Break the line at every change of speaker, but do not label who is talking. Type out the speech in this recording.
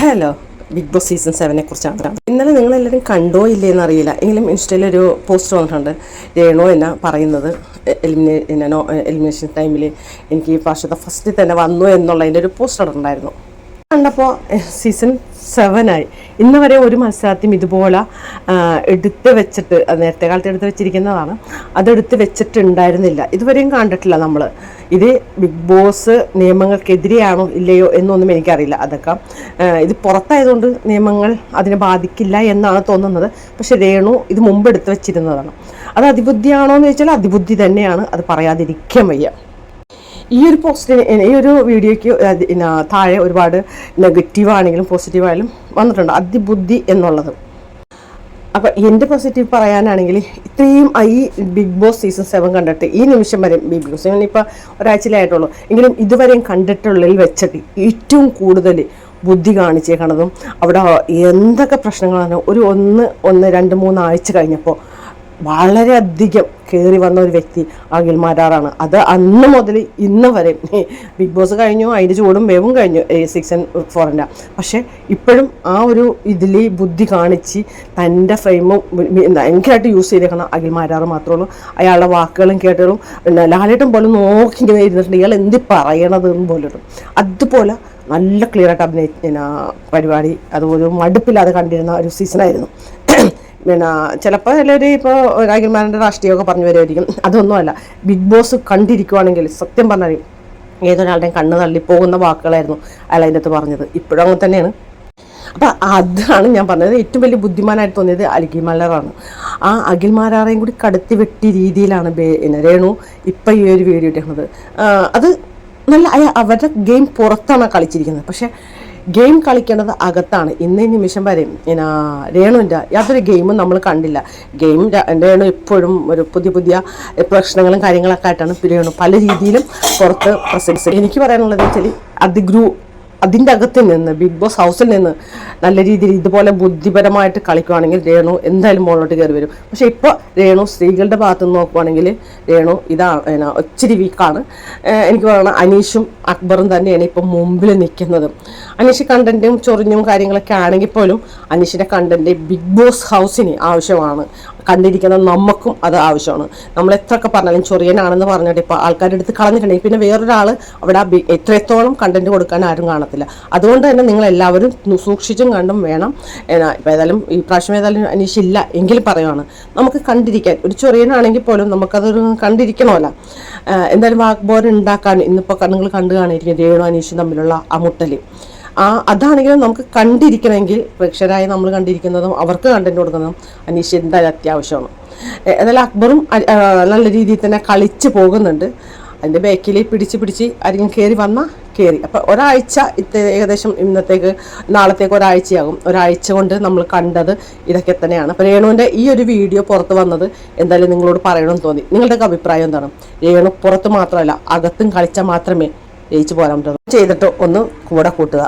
Hello big Boss season സെവനെ കുറിച്ചാണ് ഇന്നലെ നിങ്ങളെല്ലാവരും കണ്ടോ ഇല്ലേ എന്നറിയില്ല എങ്കിലും ഇൻസ്റ്റയിൽ ഒരു പോസ്റ്റ് വന്നിട്ടുണ്ട്. രേണു എന്ന പറയുന്നത് എലിമിനേ എലിമിനേഷൻ ടൈമിൽ എനിക്ക് ഈ പ്രാവശ്യത്തെ ഫസ്റ്റിൽ തന്നെ വന്നു എന്നുള്ളതിന്റെ ഒരു പോസ്റ്റർ ഉണ്ടായിരുന്നു. കണ്ടപ്പോൾ സീസൺ സെവനായി ഇന്ന് വരെ ഒരു മത്സരാർത്ഥിയും ഇതുപോലെ എടുത്ത് വെച്ചിട്ട് നേരത്തെ കാലത്ത് എടുത്ത് വെച്ചിരിക്കുന്നതാണ്. അതെടുത്ത് വെച്ചിട്ടുണ്ടായിരുന്നില്ല. ഇതുവരെയും കണ്ടിട്ടില്ല നമ്മൾ ഇത് ബിഗ് ബോസ് നിയമങ്ങൾക്കെതിരെയാണോ ഇല്ലയോ എന്നൊന്നും എനിക്കറിയില്ല. അതൊക്കെ ഇത് പുറത്തായതുകൊണ്ട് നിയമങ്ങൾ അതിനെ ബാധിക്കില്ല എന്നാണ് തോന്നുന്നത്. പക്ഷെ രേണു ഇത് മുമ്പ് എടുത്ത് വെച്ചിരുന്നതാണ്. അത് അതിബുദ്ധിയാണോ എന്ന് ചോദിച്ചാൽ അതിബുദ്ധി തന്നെയാണ്. അത് പറയാതിരിക്കാൻ വയ്യ. ഈ ഒരു പോസ്റ്റിന് ഈ ഒരു വീഡിയോയ്ക്ക് താഴെ ഒരുപാട് നെഗറ്റീവ് ആണെങ്കിലും പോസിറ്റീവ് ആയാലും വന്നിട്ടുണ്ട്. അതിബുദ്ധി എന്നുള്ളത്. അപ്പം എന്റെ പോസിറ്റീവ് പറയാനാണെങ്കിൽ ഇത്രയും ഈ ബിഗ് ബോസ് സീസൺ സെവൻ കണ്ടിട്ട് ഈ നിമിഷം വരെ ബിഗ് ബോസ് ഇപ്പോൾ ഒരാഴ്ചയിലായിട്ടുള്ളൂ എങ്കിലും ഇതുവരെയും കണ്ടിട്ടുള്ളതിൽ വെച്ചിട്ട് ഏറ്റവും കൂടുതൽ ബുദ്ധി കാണിച്ചേക്കണതും അവിടെ എന്തൊക്കെ പ്രശ്നങ്ങളാണ്? ഒരു ഒന്ന് ഒന്ന് രണ്ട് മൂന്ന് ആഴ്ച കഴിഞ്ഞപ്പോൾ വളരെയധികം കയറി വന്ന ഒരു വ്യക്തി അഖിൽ മാരാറാണ്. അത് അന്ന് മുതൽ ഇന്ന് വരെ. ബിഗ് ബോസ് കഴിഞ്ഞു അതിന്റെ ചൂടും വേവും കഴിഞ്ഞു സിക്സ് ആൻഡ് ഫോറിന്റെ പക്ഷേ ഇപ്പോഴും ആ ഒരു ഇതിൽ ബുദ്ധി കാണിച്ച് തന്റെ ഫ്രെയിമും ഭയങ്കരമായിട്ട് യൂസ് ചെയ്തേക്കണം അഖിൽ മാരാറ് മാത്രമേ ഉള്ളൂ. അയാളുടെ വാക്കുകളും കേട്ടുകളും പിന്നെ ലാലേട്ടൻ പോലും നോക്കി ഇങ്ങനെ ഇരുന്നിട്ടുണ്ട്. ഇയാൾ എന്ത് പറയണത് പോലും അതുപോലെ നല്ല ക്ലിയർ ആയിട്ട് അഭിനയിക്കുന്ന പരിപാടി അതുപോലെ മടുപ്പില്ലാതെ കണ്ടിരുന്ന ഒരു സീസണായിരുന്നു പിന്നെ ചിലപ്പോൾ ചിലർ ഇപ്പോൾ രാഗിൽമാരുടെ രാഷ്ട്രീയമൊക്കെ പറഞ്ഞു വരുമായിരിക്കും. അതൊന്നുമല്ല ബിഗ് ബോസ് കണ്ടിരിക്കുവാണെങ്കിൽ സത്യം പറഞ്ഞാൽ ഏതൊരാളുടെയും കണ്ണ് തള്ളിപ്പോകുന്ന വാക്കുകളായിരുന്നു അയാൾ അതിന്റെ അകത്ത് പറഞ്ഞത്. ഇപ്പോഴും അങ്ങനെ തന്നെയാണ്. അപ്പം അതാണ് ഞാൻ പറഞ്ഞത്. ഏറ്റവും വലിയ ബുദ്ധിമാനായിട്ട് തോന്നിയത് അഖിൽ മലറാണ് ആ അഖിൽ മാരാറേയും കൂടി കടത്തി വെട്ടിയ രീതിയിലാണ് രേണു ഇപ്പം ഈ ഒരു വീഡിയോ ഇട്ടിരുന്നത് അത് നല്ല അവരുടെ ഗെയിം പുറത്താണ് കളിച്ചിരിക്കുന്നത്? പക്ഷേ ഗെയിം കളിക്കേണ്ടത് അകത്താണ്. ഇന്നേ നിമിഷം വരെ എന്നാ രേണുവിന്റെ യാതൊരു ഗെയിമും നമ്മൾ കണ്ടില്ല. ഗെയിം രേണു എപ്പോഴും ഒരു പുതിയ പുതിയ പ്രശ്നങ്ങളും കാര്യങ്ങളൊക്കെ ആയിട്ടാണ് രേണു പല രീതിയിലും പുറത്ത് പ്രസൻസ് എനിക്ക് പറയാനുള്ളത് വെച്ചാൽ അതിഗ്രൂ അതിന്റെ അകത്ത് നിന്ന് ബിഗ് ബോസ് ഹൗസിൽ നിന്ന് നല്ല രീതിയിൽ ഇതുപോലെ ബുദ്ധിപരമായിട്ട് കളിക്കുവാണെങ്കിൽ രേണു എന്തായാലും മുകളിലോട്ട് കയറി വരും. പക്ഷേ ഇപ്പോൾ രേണു സ്ത്രീകളുടെ ഭാഗത്ത് നിന്ന് നോക്കുവാണെങ്കിൽ രേണു ഇതാ ഒത്തിരി വീക്കാണ് എനിക്ക് പറയണം അനീഷും അക്ബറും തന്നെയാണ് ഇപ്പം മുമ്പിൽ നിൽക്കുന്നത്. അനീഷ് കണ്ടന്റും ചൊറിഞ്ഞും കാര്യങ്ങളൊക്കെ ആണെങ്കിൽ പോലും അനീഷിന്റെ കണ്ടന്റ് ബിഗ് ബോസ് ഹൗസിന് ആവശ്യമാണ്. കണ്ടിരിക്കുന്ന നമുക്കും അത് ആവശ്യമാണ്. നമ്മൾ എത്രയൊക്കെ പറഞ്ഞാലും ചൊറിയനാണെന്ന് പറഞ്ഞിട്ട് ഇപ്പോൾ ആൾക്കാരുടെ അടുത്ത് കളഞ്ഞിട്ടുണ്ടെങ്കിൽ പിന്നെ വേറൊരാൾ അവിടെ എത്രത്തോളം കണ്ടന്റ് കൊടുക്കാൻ ആരും കാണത്തില്ല. അതുകൊണ്ട് തന്നെ നിങ്ങൾ എല്ലാവരും സൂക്ഷിച്ചും കണ്ടും വേണം. ഇപ്പോൾ ഏതായാലും ഈ പ്രാവശ്യം ഏതായാലും അനീഷില്ല എങ്കിൽ പറയുവാണ്. നമുക്ക് കണ്ടിരിക്കാൻ ഒരു ചൊറിയനാണെങ്കിൽ പോലും നമുക്കതൊരു കണ്ടിരിക്കണമല്ല. എന്തായാലും വാഗ്ബോർ ഉണ്ടാക്കാൻ ഇന്നിപ്പോൾ നിങ്ങൾ കണ്ടു കാണിരിക്കും രേണു അനീഷും തമ്മിലുള്ള ആ മുട്ടൽ. ആ അതാണെങ്കിലും നമുക്ക് കണ്ടിരിക്കണമെങ്കിൽ പ്രേക്ഷകരായി നമ്മൾ കണ്ടിരിക്കുന്നതും അവർക്ക് കണ്ടന്റ് കൊടുക്കുന്നതും അനീഷ് എന്തായാലും അത്യാവശ്യമാണ്. എന്നാലും അക്ബറും നല്ല രീതിയിൽ തന്നെ കളിച്ച് പോകുന്നുണ്ട്. അതിന്റെ ബാക്കിൽ പിടിച്ച് പിടിച്ച് ആരെങ്കിലും കയറി വന്നാൽ കയറി അപ്പോൾ ഒരാഴ്ച ഇത്ത ഏകദേശം ഇന്നത്തേക്ക് നാളത്തേക്ക് ഒരാഴ്ചയാകും. ഒരാഴ്ച കൊണ്ട് നമ്മൾ കണ്ടത് ഇതൊക്കെ തന്നെയാണ്. അപ്പോൾ രേണുവിന്റെ ഈ ഒരു വീഡിയോ പുറത്ത് വന്നത് എന്തായാലും നിങ്ങളോട് പറയണമെന്ന് തോന്നി. നിങ്ങളുടെയൊക്കെ അഭിപ്രായം എന്താണ്? രേണു പുറത്ത് മാത്രമല്ല അകത്തും കളിച്ചാൽ മാത്രമേ ജയിച്ചു പോരാൻ പറ്റുന്നു ചെയ്തിട്ട് ഒന്ന് കൂടെ കൂട്ടുക.